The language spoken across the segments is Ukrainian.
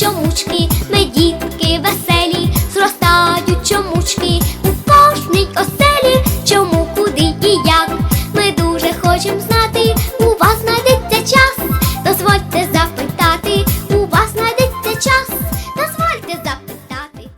чомучки, ми дітки веселі, зростають чомучки у кожній оселі, чому, куди і як. Ми дуже хочемо знати, у вас знайдеться час. Дозвольте запитати, у вас знайдеться час. Дозвольте запитати.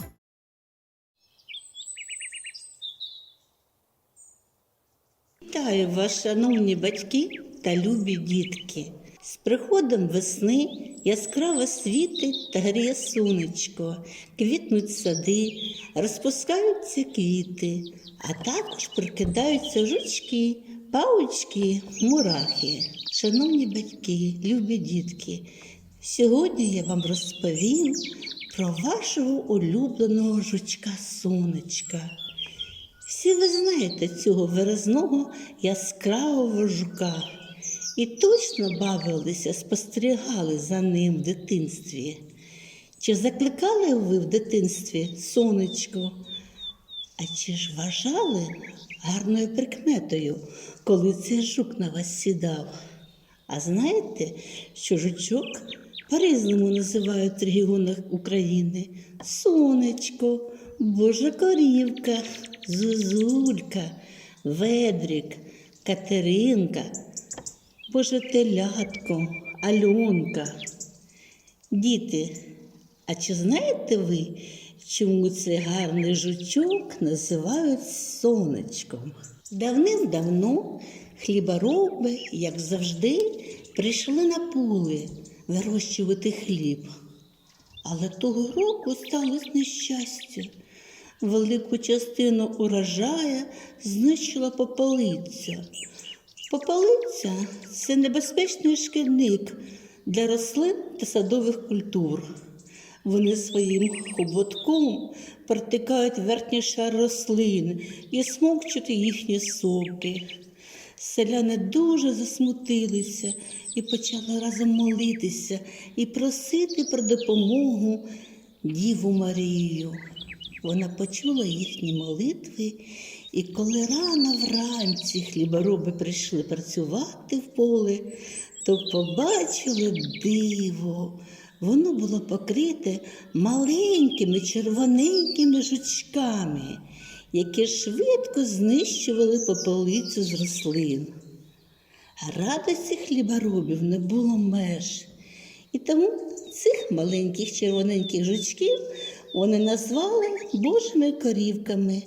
Вітаю вас, шановні батьки та любі дітки. З приходом весни яскраво світить та гріє сонечко, квітнуть сади, розпускаються квіти, а також прикидаються жучки, паучки, мурахи. Шановні батьки, любі дітки, сьогодні я вам розповім про вашого улюбленого жучка сонечка. Всі ви знаєте цього виразного яскравого жука і точно бавилися, спостерігали за ним в дитинстві. Чи закликали ви в дитинстві сонечко? А чи ж вважали гарною прикметою, коли цей жук на вас сідав? А знаєте, що жучок по-різному називають в регіонах України сонечко, Божа корівка, зузулька, ведрик, Катеринка, Боже телятко, Альонка. Діти, а чи знаєте ви, чому цей гарний жучок називають сонечком? Давним-давно хлібороби, як завжди, прийшли на поле вирощувати хліб. Але того року сталося нещастя. Велику частину урожая знищила попелиця. Попелиця це небезпечний шкідник для рослин та садових культур. Вони своїм хоботком протикають верхній шар рослин і смокчуть їхні соки. Селяни дуже засмутилися і почали разом молитися і просити про допомогу Діву Марію. Вона почула їхні молитви, і коли рано вранці хлібороби прийшли працювати в поле, то побачили диво. Воно було покрите маленькими червоненькими жучками, які швидко знищували попелицю з рослин. Радості хліборобів не було меж. І тому цих маленьких червоненьких жучків вони назвали Божими корівками.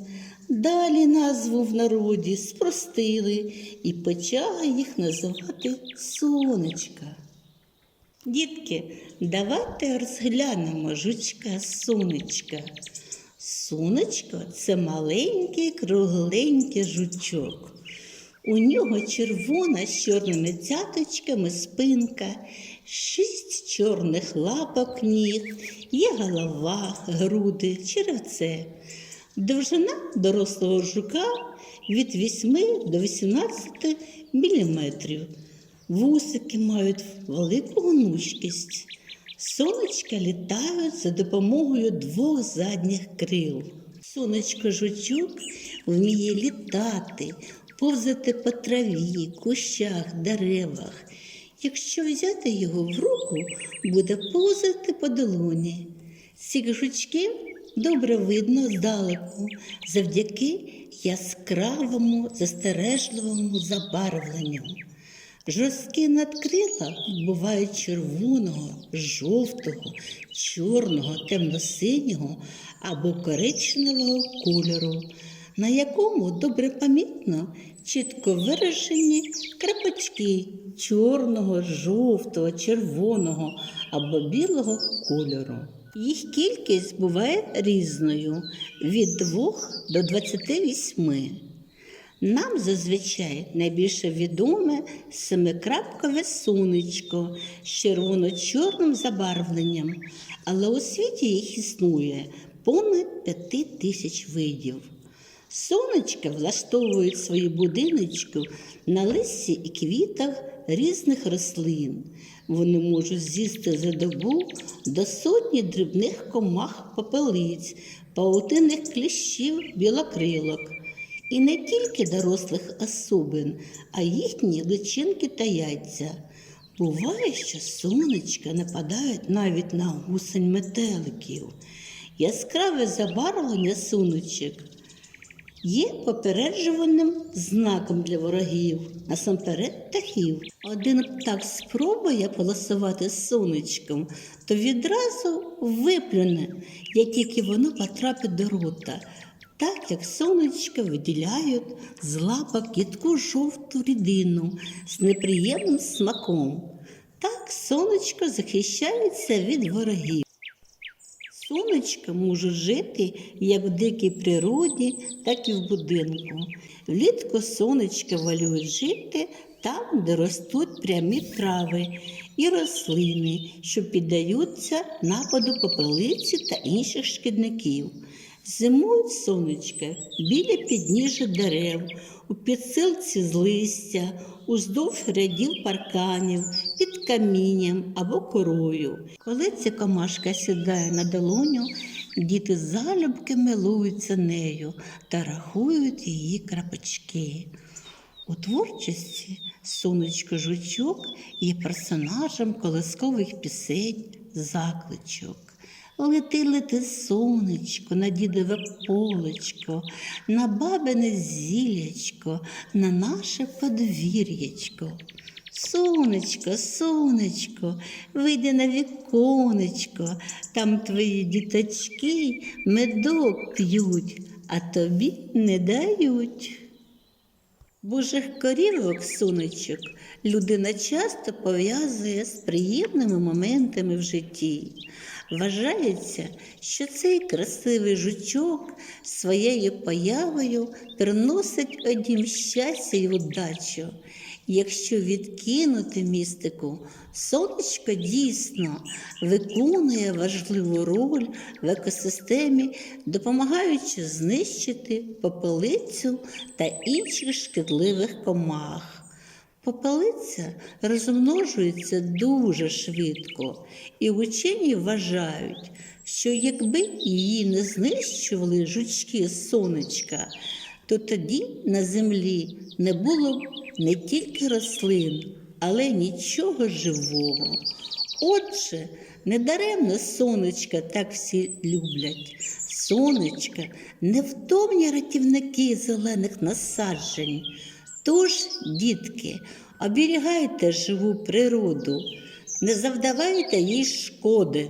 Далі назву в народі спростили і почали їх називати сонечка. Дітки, давайте розглянемо жучка сонечка. Сонечко це маленький кругленький жучок. У нього червона з чорними цяточками спинка, шість чорних лапок ніг, є голова, груди, черевце. Довжина дорослого жука від 8 до 18 міліметрів. Вусики мають велику гнучкість. Сонечка літають за допомогою двох задніх крил. Сонечко жучок вміє літати, повзати по траві, кущах, деревах. Якщо взяти його в руку, буде повзати по долоні. Цих жучків добре видно здалеку завдяки яскравому застережливому забарвленню. Жорсткі надкрила бувають червоного, жовтого, чорного, темно-синього або коричневого кольору, на якому добре помітно чітко виражені крапочки чорного, жовтого, червоного або білого кольору. Їх кількість буває різною від 2 до 28. Нам зазвичай найбільше відоме семикрапкове сонечко з червоно-чорним забарвленням, але у світі їх існує понад п'яти тисяч видів. Сонечка влаштовують свої будиночки на листі і квітах різних рослин. Вони можуть з'їсти за добу до сотні дрібних комах попелиць, паутинних кліщів, білокрилок. І не тільки дорослих особин, а їхні личинки та яйця. Буває, що сонечка нападають навіть на гусень метеликів. Яскраве забарвлення сонечок є попереджуваним знаком для ворогів, насамперед птахів. Один птах спробує полосувати сонечком, то відразу виплюне, як тільки воно потрапить до рота. Так як сонечка виділяють з лапок їдку жовту рідину з неприємним смаком. Так сонечко захищається від ворогів. Сонечка можуть жити як в дикій природі, так і в будинку. Влітку сонечка валює жити там, де ростуть прямі трави і рослини, що піддаються нападу попелиці та інших шкідників. Зимують сонечка біля підніжжя дерев, у підсилці з листя, уздовж рядів парканів, під камінням або корою. Коли ця комашка сідає на долоню, діти залюбки милуються нею та рахують її крапочки. У творчості сонечко жучок є персонажем колискових пісень, закличок. Лети, лети, сонечко, на дідове полечко, на бабине зілячко, на наше подвір'ячко. Сонечко, сонечко, вийди на віконечко, там твої діточки медок п'ють, а тобі не дають. Божих корівок сонечок людина часто пов'язує з приємними моментами в житті. Вважається, що цей красивий жучок своєю появою приносить одім щастя й удачу. Якщо відкинути містику, сонечко дійсно виконує важливу роль в екосистемі, допомагаючи знищити попелицю та інших шкідливих комах. Попелиця розмножується дуже швидко, і учені вважають, що якби її не знищували жучки сонечка, то тоді на землі не було б не тільки рослин, але нічого живого. Отже, недаремно сонечка так всі люблять. Сонечка невтомні рятівники зелених насаджень. Тож, дітки, оберігайте живу природу, не завдавайте їй шкоди.